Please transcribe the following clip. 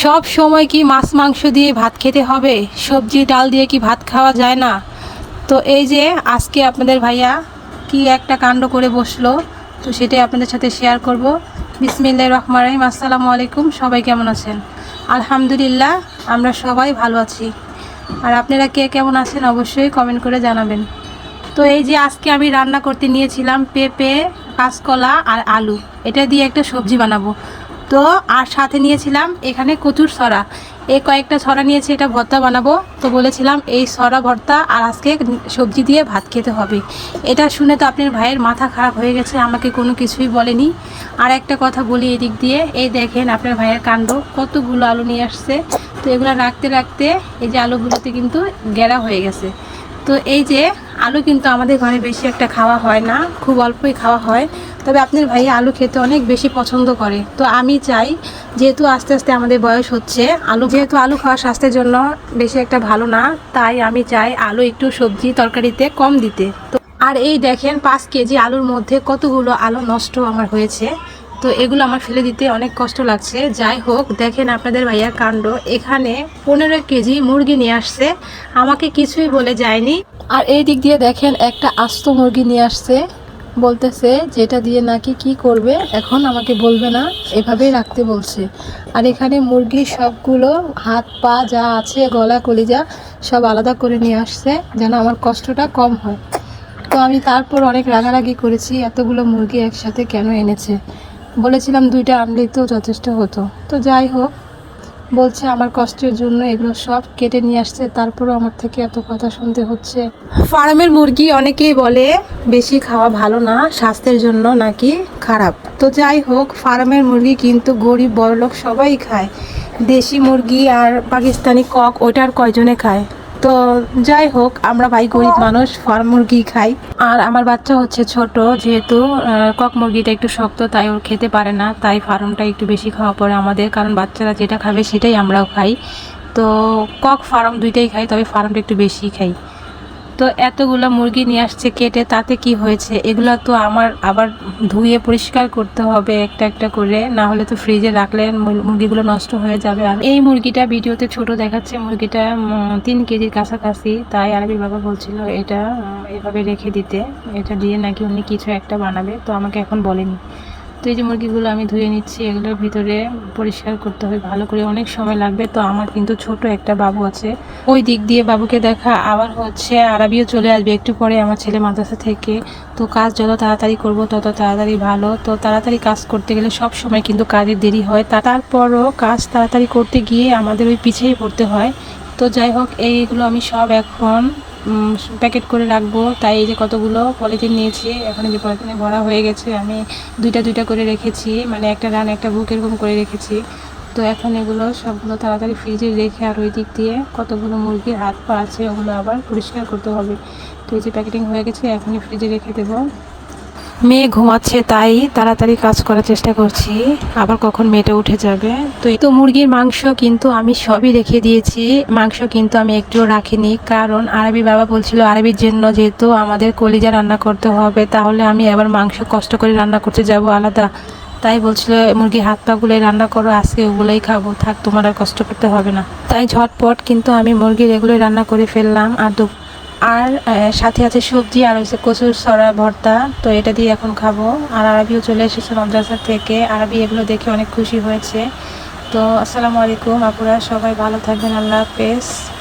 সব সময় কি মাছ মাংস দিয়ে ভাত খেতে হবে? সবজি, ডাল দিয়ে কি ভাত খাওয়া যায় না? তো এই যে আজকে আপনাদের ভাইয়া কি একটা কাণ্ড করে বসল, তো সেটাই আপনাদের সাথে শেয়ার করব। বিসমিল্লা রহমান রহিম। আসসালামু আলাইকুম। সবাই কেমন আছেন? আলহামদুলিল্লাহ, আমরা সবাই ভালো আছি। আর আপনারা কে কেমন আছেন অবশ্যই কমেন্ট করে জানাবেন। তো এই যে আজকে আমি রান্না করতে নিয়েছিলাম পেঁপে কাঁচকলা আর আলু। এটা দিয়ে একটা সবজি বানাবো। তো আর সাথে নিয়েছিলাম এখানে কচুর সরা। এই কয়েকটা সরা নিয়েছি, এটা ভর্তা বানাবো। তো বলেছিলাম এই সরা ভর্তা আর আজকে সবজি দিয়ে ভাত খেতে হবে। এটা শুনে তো আপনার ভাইয়ের মাথা খারাপ হয়ে গেছে, আমাকে কোনো কিছুই বলেনি। আর একটা কথা বলি এদিক দিয়ে, এই দেখেন আপনার ভাইয়ের কাণ্ড, কতগুলো আলু নিয়ে আসছে। তো এগুলো রাখতে রাখতে এই যে আলুগুলোতে কিন্তু গেরা হয়ে গেছে। তো এই যে আলু কিন্তু আমাদের ঘরে বেশি একটা খাওয়া হয় না, খুব অল্পই খাওয়া হয়। তবে আপনার ভাই আলু খেতে অনেক বেশি পছন্দ করে। তো আমি চাই যেহেতু আস্তে আস্তে আমাদের বয়স হচ্ছে, আলু যেহেতু আলু খাওয়া স্বাস্থ্যের জন্য বেশি একটা ভালো না, তাই আমি চাই আলু একটু সবজি তরকারিতে কম দিতে। তো আর এই দেখেন পাঁচ কেজি আলুর মধ্যে কতগুলো আলু নষ্ট আমার হয়েছে। তো এগুলো আমার ফেলে দিতে অনেক কষ্ট লাগছে। যাই হোক, দেখেন আপনাদের ভাইয়ার কাণ্ড। এখানে পনেরো কেজি মুরগি নিয়ে আসছে। আমাকে কিছুই বলে যায়নি। আর এই দিক দিয়ে দেখেন একটা আস্ত মুরগি নিয়ে আসছে। বলতেছে যেটা দিয়ে নাকি কি করবে, এখন আমাকে বলবে না। এভাবেই রাখতে বলছে। আর এখানে মুরগির সবগুলো হাত, পা যা আছে, গলা, কলিজা সব আলাদা করে নিয়ে আসছে, যেন আমার কষ্টটা কম হয়। তো আমি তারপর অনেক রাগারাগি করেছি, এতগুলো মুরগি একসাথে কেন এনেছে? বলেছিলাম দুইটা আনলেই তো যথেষ্ট হতো। তো যাই হোক, বলছে আমার কষ্টের জন্য এগুলো সব কেটে নিয়ে আসছে, তারপরও আমার থেকে এত কথা শুনতে হচ্ছে। ফার্মের মুরগি অনেকেই বলে বেশি খাওয়া ভালো না, স্বাস্থ্যের জন্য নাকি খারাপ। তো যাই হোক, ফার্মের মুরগি কিন্তু গরিব, বড়লোক সবাই খায়। দেশি মুরগি আর পাকিস্তানি কক ওটার কয়জনে খায়? তো যাই হোক, আমরা ভাই গরিব মানুষ, ফার্ম মুরগি খাই। আর আমার বাচ্চা হচ্ছে ছোট, যেহেতু কক মুরগিটা একটু শক্ত, তাই ওর খেতে পারে না, তাই ফার্মটা একটু বেশি খাওয়া পড়ে আমাদের, কারণ বাচ্চারা যেটা খাবে সেটাই আমরাও খাই। তো কক ফার্ম দুইটাই খাই, তবে ফার্মটা একটু বেশি খাই। তো এতগুলো মুরগি নিয়ে আসছে কেটে, তাতে কি হয়েছে? এগুলো তো আমার আবার ধুয়ে পরিষ্কার করতে হবে একটা একটা করে, না হলে তো ফ্রিজে রাখলে মুরগিগুলো নষ্ট হয়ে যাবে। আর এই মুরগিটা ভিডিওতে ছোট দেখাচ্ছে, মুরগিটা তিন কেজির কাছাকাছি, তাই আরবি বাবা বলছিল এটা এভাবে রেখে দিতে। এটা দিয়ে নাকি উনি কিছু একটা বানাবে, তো আমাকে এখন বলেনি। তো এই যে মুরগিগুলো আমি ধুয়ে নিচ্ছি, এগুলোর ভিতরে পরিষ্কার করতে হবে, ভালো করে অনেক সময় লাগবে। তো আমার কিন্তু ছোট একটা বাবু আছে। ওই দিক দিয়ে বাবুকে দেখা, আবার হচ্ছে আরবিও চলে আসবে, একটু পরে আমার ছেলে মাদ্রাসা থেকে। তো কাজ যত তাড়াতাড়ি করব, তত তাড়াতাড়ি ভালো। তো তাড়াতাড়ি কাজ করতে গেলে সব সময় কিন্তু কাজের দেরি হয়। তা তারপরও কাজ তাড়াতাড়ি করতে গিয়ে আমাদের ওই পিছিয়ে পড়তে হয়। তো যাই হোক, এইগুলো আমি সব এখন প্যাকেট করে রাখব। তাই এই যে কতগুলো পলিথিন নিয়েছি, এখন যে পলিথিনে ভরা হয়ে গেছে, আমি দুইটা দুইটা করে রেখেছি মানে একটা রান একটা বুক এরকম করে রেখেছি। তো এখন এগুলো সবগুলো তাড়াতাড়ি ফ্রিজে রেখে আর ওই দিক দিয়ে কতগুলো মুরগির হাত পা আছে, ওগুলো আবার পরিষ্কার করতে হবে। তো এই যে প্যাকেটিং হয়ে গেছে, এখনই ফ্রিজে রেখে দেবো। মেয়ে ঘুমাচ্ছে, তাই তাড়াতাড়ি কাজ করার চেষ্টা করছি। আবার কখন মেয়েটা উঠে যাবে? তো তো মুরগির মাংস কিন্তু আমি সবই রেখে দিয়েছি। মাংস কিন্তু আমি একটুও রাখিনি, কারণ আরবি বাবা বলছিল, আরবির জন্য যেহেতু আমাদের কলিজা রান্না করতে হবে, তাহলে আমি আবার মাংস কষ্ট করে রান্না করতে যাব আলাদা। তাই বলছিল, মুরগি হাত পাগুলোই রান্না করো, আজকে ওগুলোই খাব, থাক, তোমার আর কষ্ট করতে হবে না। তাই ঝটপট কিন্তু আমি মুরগির এগুলোই রান্না করে ফেললাম, আর আর সাথে আছে সবজি আর হয়েছে কচুর সরা ভর্তা। তো এটা দিয়ে এখন খাব। আর আরবিও চলে এসেছে মাদ্রাসা থেকে। আরবি এগুলো দেখে অনেক খুশি হয়েছে। তো আসসালামু আলাইকুম, আপুরা। সবাই ভালো থাকবেন। আল্লাহ হাফেজ।